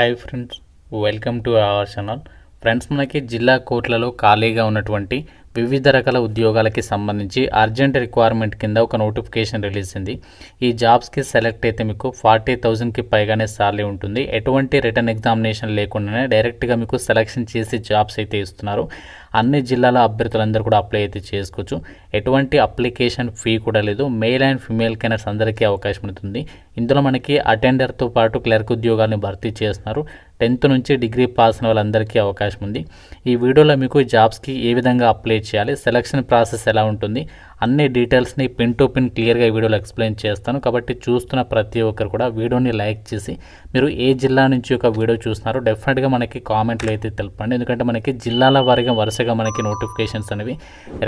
Hi friends welcome to our channel friends మనకి జిల్లా కోర్టులలో ఖాళీగా ఉన్నటువంటి వివిధ రకాల ఉద్యోగాలకి సంబంధించి అర్జెంట్ రిక్వైర్మెంట్ కింద ఒక నోటిఫికేషన్ రిలీజ్ అయింది ఈ జాబ్స్కి సెలెక్ట్ అయితే మీకు ఫార్టీ థౌజండ్కి పైగానే సాలరీ ఉంటుంది. ఎటువంటి రిటర్న్ ఎగ్జామినేషన్ లేకుండానే డైరెక్ట్గా మీకు సెలెక్షన్ చేసి జాబ్స్ అయితే ఇస్తున్నారు. అన్ని జిల్లాల అభ్యర్థులందరూ కూడా అప్లై అయితే చేసుకోవచ్చు. ఎటువంటి అప్లికేషన్ ఫీ కూడా లేదు. మేల్ అండ్ ఫిమేల్ కెనర్స్ అందరికీ అవకాశం ఉంటుంది. ఇందులో మనకి అటెండర్తో పాటు క్లర్క్ ఉద్యోగాన్ని భర్తీ చేస్తున్నారు. టెన్త్ నుంచి డిగ్రీ పాస్ అయిన వాళ్ళందరికీ అవకాశం ఉంది. ఈ వీడియోలో మీకు జాబ్స్కి ఏ విధంగా అప్లై చేయాలి? సెలక్షన్ ప్రాసెస్ ఎలా ఉంటుంది? అన్ని డీటెయిల్స్ని పిన్ టు పిన్ క్లియర్గా ఈ వీడియోలో ఎక్స్ప్లెయిన్ చేస్తాను. కాబట్టి చూస్తున్న ప్రతి ఒక్కరు కూడా వీడియోని లైక్ చేసి మీరు ఏ జిల్లా నుంచి ఒక వీడియో చూస్తున్నారో డెఫినెట్గా మనకి కామెంట్లు అయితే తెలపండి. ఎందుకంటే మనకి జిల్లాల వారీగా వరుసగా మనకి నోటిఫికేషన్స్ అనేవి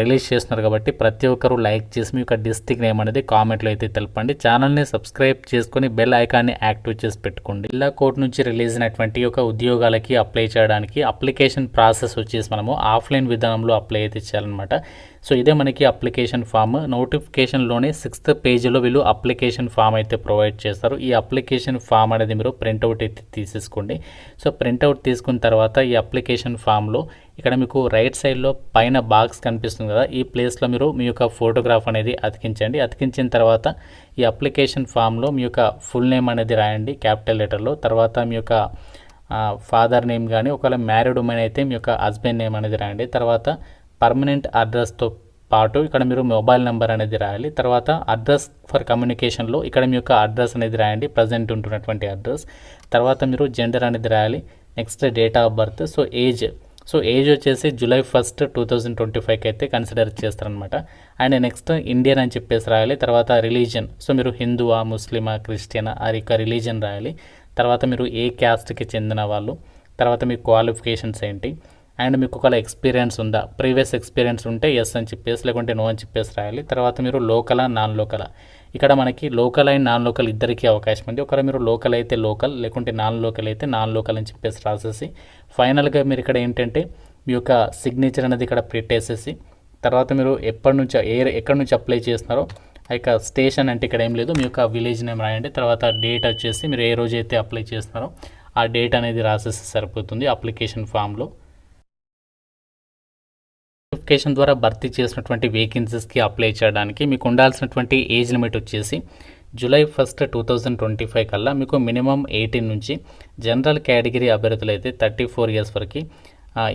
రిలీజ్ చేస్తున్నారు కాబట్టి ప్రతి ఒక్కరు లైక్ చేసి మీ యొక్క డిస్టిక్ నేమ్ అనేది కామెంట్లో అయితే తెలపండి. ఛానల్ని సబ్స్క్రైబ్ చేసుకొని బెల్ ఐకాన్ని యాక్టివ్ చేసి పెట్టుకోండి. జిల్లా కోర్టు నుంచి రిలీజ్ అయినటువంటి ఒక ఉద్యోగాలకి అప్లై చేయడానికి అప్లికేషన్ ప్రాసెస్ వచ్చేసి మనము ఆఫ్లైన్ విధానంలో అప్లై అయితే చేయాలన్నమాట. సో ఇదే మనకి అప్లికేషన్ ఫామ్. నోటిఫికేషన్లోనే సిక్స్త్ పేజీలో వీళ్ళు అప్లికేషన్ ఫామ్ అయితే ప్రొవైడ్ చేస్తారు. ఈ అప్లికేషన్ ఫామ్ అనేది మీరు ప్రింట్అవుట్ అయితే తీసేసుకోండి. సో ప్రింట్అవుట్ తీసుకున్న తర్వాత ఈ అప్లికేషన్ ఫామ్లో ఇక్కడ మీకు రైట్ సైడ్లో పైన బాక్స్ కనిపిస్తుంది కదా ఈ ప్లేస్లో మీరు మీ యొక్క ఫోటోగ్రాఫ్ అనేది అతికించండి. అతికించిన తర్వాత ఈ అప్లికేషన్ ఫామ్లో మీ యొక్క ఫుల్ నేమ్ అనేది రాయండి క్యాపిటల్ లెటర్లో. తర్వాత మీ యొక్క ఫాదర్ నేమ్ కానీ ఒకవేళ మ్యారీడ్ ఉమెన్ అయితే మీ యొక్క హస్బెండ్ నేమ్ అనేది రాయండి. తర్వాత పర్మనెంట్ అడ్రస్తో పాటు ఇక్కడ మీరు మొబైల్ నెంబర్ అనేది రాయాలి. తర్వాత అడ్రస్ ఫర్ కమ్యూనికేషన్లో ఇక్కడ మీ యొక్క అడ్రస్ అనేది రాయండి. ప్రజెంట్ ఉంటున్నటువంటి అడ్రస్ తర్వాత మీరు జెండర్ అనేది రాయాలి. Next date of birth so age so age వచ్చేసి July first two thousand twenty ఫైవ్కి అయితే కన్సిడర్ చేస్తారనమాట అండ్ నెక్స్ట్ ఇండియన్ అని చెప్పేసి రాయాలి. తర్వాత రిలీజన్ సో మీరు హిందువా ముస్లిమా క్రిస్టియనా ఆ యొక్క రిలీజన్ రాయాలి. తర్వాత మీరు ఏ క్యాస్ట్కి చెందిన వాళ్ళు. తర్వాత మీ క్వాలిఫికేషన్స్ ఏంటి? అండ్ మీకు ఒకవేళ ఎక్స్పీరియన్స్ ఉందా ప్రీవియస్ ఎక్స్పీరియన్స్ ఉంటే ఎస్ అని చెప్పేసి లేకుంటే నో అని చెప్పేసి రాయాలి. తర్వాత మీరు లోకలా నాన్ లోకలా ఇక్కడ మనకి లోకల్ అండ్ నాన్ లోకల్ ఇద్దరికీ అవకాశం ఉంది. ఒకవేళ మీరు లోకల్ అయితే లోకల్ లేకుంటే నాన్ లోకల్ అయితే నాన్ లోకల్ అని చెప్పేసి రాసేసి ఫైనల్గా మీరు ఇక్కడ ఏంటంటే మీ యొక్క సిగ్నేచర్ అనేది ఇక్కడ పెట్టేసేసి తర్వాత మీరు ఎప్పటి నుంచి ఏ ఎక్కడి నుంచి అప్లై చేస్తున్నారో ఆ యొక్క స్టేషన్ అంటే ఇక్కడ ఏం లేదు. మీ యొక్క విలేజ్ నేమ్ రాయండి. తర్వాత డేట్ వచ్చేసి మీరు ఏ రోజు అయితే అప్లై చేస్తున్నారో ఆ డేట్ అనేది రాసేసి సరిపోతుంది అప్లికేషన్ ఫామ్లో నోటిఫికేషన్ ద్వారా భర్తీ చేసినటువంటి వేకెన్సీస్కి అప్లై చేయడానికి మీకు ఉండాల్సినటువంటి ఏజ్ లిమిట్ వచ్చేసి July first two thousand twenty five కల్లా మీకు మినిమం ఎయిటీన్ నుంచి జనరల్ కేటగిరీ అభ్యర్థులు అయితే థర్టీ ఫోర్ ఇయర్స్ వరకు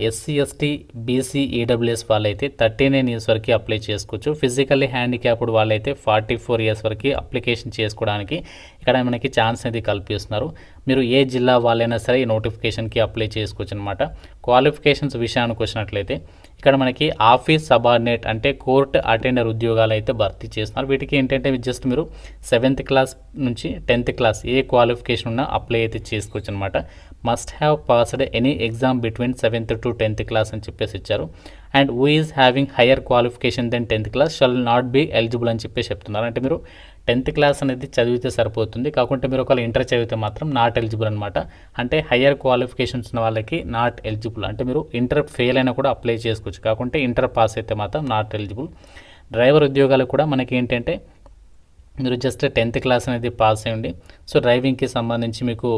ఎస్సీ ఎస్టీ బీసీ ఈడబ్ల్యూఎస్ వాళ్ళైతే థర్టీ నైన్ ఇయర్స్ వరకు అప్లై చేసుకోవచ్చు. ఫిజికల్లీ హ్యాండిక్యాప్డ్ వాళ్ళైతే ఫార్టీ ఫోర్ ఇయర్స్ వరకు అప్లికేషన్ చేసుకోవడానికి ఇక్కడ మనకి ఛాన్స్ అనేది కల్పిస్తున్నారు. మీరు ఏ జిల్లా వాళ్ళైనా సరే ఈ నోటిఫికేషన్కి అప్లై చేసుకోవచ్చు అనమాట క్వాలిఫికేషన్స్ విషయానికి వచ్చినట్లయితే ఇక్కడ మనకి ఆఫీస్ సబార్డినేట్ అంటే కోర్ట్ అటెండర్ ఉద్యోగాలు అయితే భర్తీ చేస్తున్నారు. వీటికి ఏంటంటే జస్ట్ మీరు సెవెంత్ క్లాస్ నుంచి టెన్త్ క్లాస్ ఏ క్వాలిఫికేషన్ ఉన్నా అప్లై అయితే చేసుకోవచ్చు అనమాట must have passed any exam between seventh to tenth class అని చెప్పేసి ఇచ్చారు. And who is having higher qualification then tenth class shall not be eligible అని చెప్పేసి చెప్తున్నారు. అంటే మీరు టెన్త్ క్లాస్ అనేది చదివితే సరిపోతుంది. కాకుంటే మీరు ఒకవేళ ఇంటర్ చదివితే మాత్రం నాట్ ఎలిజిబుల్ అనమాట అంటే హయ్యర్ క్వాలిఫికేషన్స్ ఉన్న వాళ్ళకి నాట్ ఎలిజిబుల్. అంటే మీరు ఇంటర్ ఫెయిల్ అయినా కూడా అప్లై చేసుకోవచ్చు. కాకుంటే ఇంటర్ పాస్ అయితే మాత్రం నాట్ ఎలిజిబుల్. డ్రైవర్ ఉద్యోగాలు కూడా మనకి ఏంటంటే మీరు జస్ట్ టెన్త్ క్లాస్ అనేది పాస్ అయ్యండి సో డ్రైవింగ్కి సంబంధించి మీకు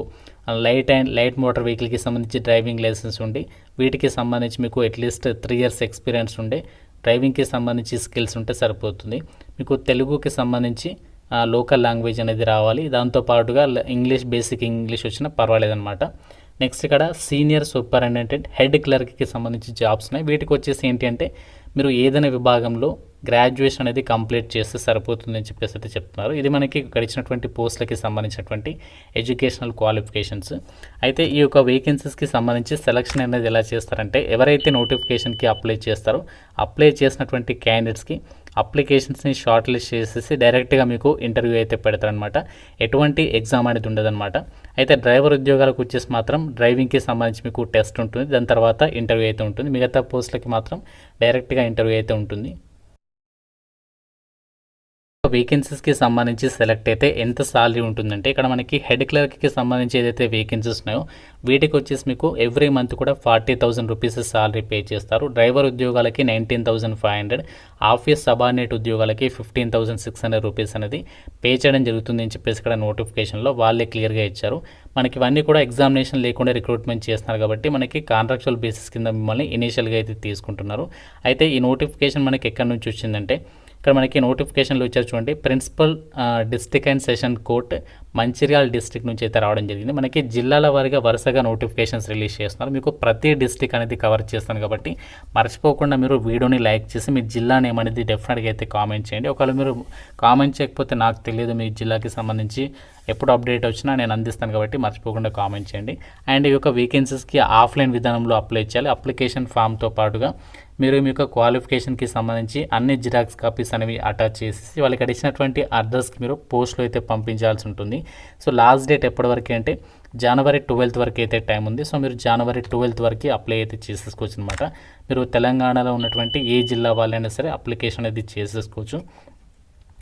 లైట్ అండ్ లైట్ మోటార్ వెహికల్కి సంబంధించి డ్రైవింగ్ లైసెన్స్ ఉండి వీటికి సంబంధించి మీకు అట్లీస్ట్ త్రీ ఇయర్స్ ఎక్స్పీరియన్స్ ఉండే డ్రైవింగ్కి సంబంధించి స్కిల్స్ ఉంటే సరిపోతుంది. మీకు తెలుగుకి సంబంధించి లోకల్ లాంగ్వేజ్ అనేది రావాలి. దాంతోపాటుగా ఇంగ్లీష్ బేసిక్ ఇంగ్లీష్ వచ్చినా పర్వాలేదన్నమాట. నెక్స్ట్ ఇక్కడ సీనియర్ సూపరింటెండెంట్ హెడ్ క్లర్క్కి సంబంధించి జాబ్స్ ఉన్నాయి. వీటికి వచ్చేసి ఏంటి అంటే మీరు ఏదైనా విభాగంలో గ్రాడ్యుయేషన్ అనేది కంప్లీట్ చేస్తే సరిపోతుందని చెప్పేసి అయితే చెప్తున్నారు. ఇది మనకి గడిచినటువంటి పోస్టులకి సంబంధించినటువంటి ఎడ్యుకేషనల్ క్వాలిఫికేషన్స్. అయితే ఈ యొక్క వేకెన్సీస్కి సంబంధించి సెలక్షన్ అనేది ఎలా చేస్తారంటే ఎవరైతే నోటిఫికేషన్కి అప్లై చేస్తారో అప్లై చేసినటువంటి క్యాండిడేట్స్కి అప్లికేషన్స్ని షార్ట్ లిస్ట్ చేసేసి డైరెక్ట్గా మీకు ఇంటర్వ్యూ అయితే పెడతారనమాట ఎటువంటి ఎగ్జామ్ అనేది ఉండదన్నమాట. అయితే డ్రైవర్ ఉద్యోగాలకు వచ్చేసి మాత్రం డ్రైవింగ్కి సంబంధించి మీకు టెస్ట్ ఉంటుంది. దాని తర్వాత ఇంటర్వ్యూ అయితే ఉంటుంది. మిగతా పోస్టులకి మాత్రం డైరెక్ట్గా ఇంటర్వ్యూ అయితే ఉంటుంది. వేకెన్సీస్కి సంబంధించి సెలెక్ట్ అయితే ఎంత సాలరీ ఉంటుందంటే ఇక్కడ మనకి హెడ్ క్లర్క్కి సంబంధించి ఏదైతే వేకెన్సీస్ ఉన్నాయో వీటికి వచ్చేసి మీకు ఎవ్రీ మంత్ కూడా forty thousand rupees salary pay చేస్తారు. డ్రైవర్ ఉద్యోగాలకి nineteen thousand five hundred office subordinate ఉద్యోగాలకి fifteen thousand six hundred rupees అనేది పే చేయడం జరుగుతుంది అని చెప్పేసి ఇక్కడ నోటిఫికేషన్లో వాళ్ళే క్లియర్గా ఇచ్చారు. మనకి ఇవన్నీ కూడా ఎగ్జామినేషన్ లేకుండా రిక్రూట్మెంట్ చేస్తున్నారు కాబట్టి మనకి కాంట్రాక్చువల్ బేసిస్ కింద మిమ్మల్ని ఇనీషియల్గా అయితే తీసుకుంటున్నారు. అయితే ఈ నోటిఫికేషన్ మనకి ఎక్కడి నుంచి వచ్చిందంటే ఇక్కడ మనకి నోటిఫికేషన్లు వచ్చారు చూడండి. Principal district and session court Mancherial district నుంచి అయితే రావడం జరిగింది. మనకి జిల్లాల వారిగా వరుసగా నోటిఫికేషన్స్ రిలీజ్ చేస్తున్నారు. మీకు ప్రతి డిస్టిక్ అనేది కవర్ చేస్తాను కాబట్టి మర్చిపోకుండా మీరు వీడియోని లైక్ చేసి మీ జిల్లా నేమ్ అనేది డెఫినెట్గా అయితే కామెంట్ చేయండి. ఒకవేళ మీరు కామెంట్ చేయకపోతే నాకు తెలియదు మీ జిల్లాకి సంబంధించి ఎప్పుడు అప్డేట్ వచ్చినా నేను అందిస్తాను కాబట్టి మర్చిపోకుండా కామెంట్ చేయండి. అండ్ ఈ యొక్క వేకెన్సీస్కి ఆఫ్లైన్ విధానంలో అప్లై చేయాలి. అప్లికేషన్ ఫామ్తో పాటుగా మీరు మీ యొక్క క్వాలిఫికేషన్కి సంబంధించి అన్ని జిరాక్స్ కాపీస్ అనేవి అటాచ్ చేసి వాళ్ళకి అడిచినటువంటి అడ్రస్కి మీరు పోస్ట్లో అయితే పంపించాల్సి ఉంటుంది. సో లాస్ట్ డేట్ ఎప్పటి వరకు అంటే జనవరి ట్వెల్త్ వరకు అయితే టైం ఉంది. సో మీరు జనవరి ట్వెల్త్ వరకు అప్లై అయితే చేసేసుకోవచ్చు అనమాట మీరు తెలంగాణలో ఉన్నటువంటి ఏ జిల్లా వాళ్ళైనా సరే అప్లికేషన్ అనేది చేసేసుకోవచ్చు.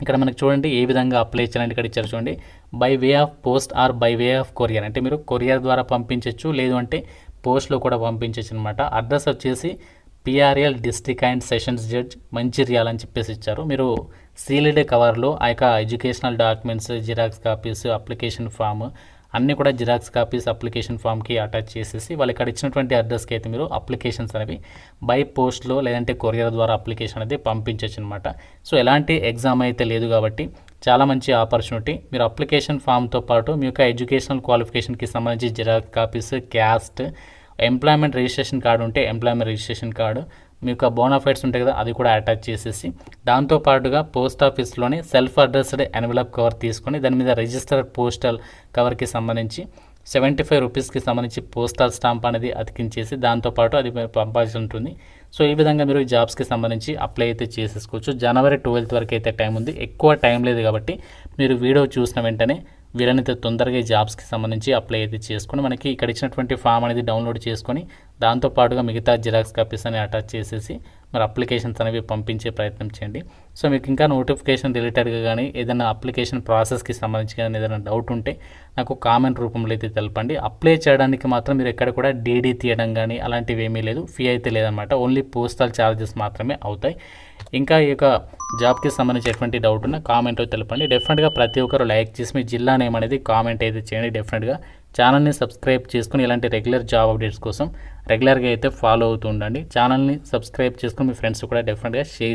ఇక్కడ మనకు చూడండి ఏ విధంగా అప్లై చేయాలంటే ఇక్కడ ఇచ్చారు చూడండి. By way of post or by way of courier అంటే మీరు కొరియర్ ద్వారా పంపించవచ్చు లేదు అంటే పోస్ట్లో కూడా పంపించవచ్చు అనమాట అడ్రస్ వచ్చేసి PRL district and sessions judge Mancherial అని చెప్పేసి ఇచ్చారు. మీరు సీల్డ్ కవర్లో ఆ యొక్క educational documents xerox copies application form అన్నీ కూడా జిరాక్స్ కాపీస్ అప్లికేషన్ ఫామ్కి అటాచ్ చేసేసి వాళ్ళు ఇక్కడ ఇచ్చినటువంటి అడ్రస్కి అయితే మీరు అప్లికేషన్స్ అనేవి బై పోస్ట్లో లేదంటే కొరియర్ ద్వారా అప్లికేషన్ అనేది పంపించవచ్చు అనమాట సో ఎలాంటి ఎగ్జామ్ అయితే లేదు కాబట్టి చాలా మంచి ఆపర్చునిటీ. మీరు అప్లికేషన్ ఫామ్తో పాటు మీ యొక్క ఎడ్యుకేషనల్ క్వాలిఫికేషన్కి సంబంధించి xerox copies caste employment registration card ఉంటే ఎంప్లాయ్మెంట్ రిజిస్ట్రేషన్ కార్డు మీకు ఆ బోనాఫైడ్స్ ఉంటాయి కదా అది కూడా అటాచ్ చేసేసి దాంతో పాటుగా పోస్ట్ ఆఫీస్లోని సెల్ఫ్ అడ్రస్డ్ ఎన్వలప్ కవర్ తీసుకొని దాని మీద రిజిస్టర్ పోస్టల్ కవర్కి సంబంధించి సెవెంటీ ఫైవ్ రూపీస్కి సంబంధించి పోస్టల్ స్టాంప్ అనేది అతికించేసి దాంతోపాటు అది మీరు పంపాల్సి ఉంటుంది. సో ఈ విధంగా మీరు జాబ్స్కి సంబంధించి అప్లై అయితే చేసేసుకోవచ్చు. జనవరి ట్వెల్త్ వరకు అయితే టైం ఉంది. ఎక్కువ టైం లేదు కాబట్టి మీరు వీడియో చూసిన వెంటనే వీలైనంత తొందరగా ఈ జాబ్స్కి సంబంధించి అప్లై అయితే చేసుకొని మనకి ఇక్కడ ఇచ్చినటువంటి ఫామ్ అనేది డౌన్లోడ్ చేసుకొని దాంతోపాటుగా మిగతా జిరాక్స్ కాపీస్ అని అటాచ్ చేసేసి మరి అప్లికేషన్స్ అనేవి పంపించే ప్రయత్నం చేయండి. సో మీకు ఇంకా నోటిఫికేషన్ రిలేటెడ్గా కానీ ఏదైనా అప్లికేషన్ ప్రాసెస్కి సంబంధించి కానీ ఏదైనా డౌట్ ఉంటే నాకు కామెంట్ రూపంలో అయితే తెలపండి. అప్లై చేయడానికి మాత్రం మీరు ఎక్కడ కూడా డీడీ తీయడం కానీ అలాంటివి ఏమీ లేదు. ఫీ అయితే లేదనమాట. ఓన్లీ పోస్టల్ ఛార్జెస్ మాత్రమే అవుతాయి. ఇంకా ఈ యొక్క జాబ్కి సంబంధించినటువంటి డౌట్ ఉన్న కామెంట్ తెలపండి. డెఫినెట్గా ప్రతి ఒక్కరు లైక్ చేసి మీ జిల్లా నేమ్ అనేది కామెంట్ అయితే చేయండి. డెఫినెట్గా ఛానల్ని సబ్స్క్రైబ్ చేసుకుని ఇలాంటి రెగ్యులర్ జాబ్ అప్డేట్స్ కోసం రెగ్యులర్గా అయితే ఫాలో అవుతూ ఉండండి. ఛానల్ని సబ్స్క్రైబ్ చేసుకుని మీ ఫ్రెండ్స్ కూడా డెఫినెట్గా షేర్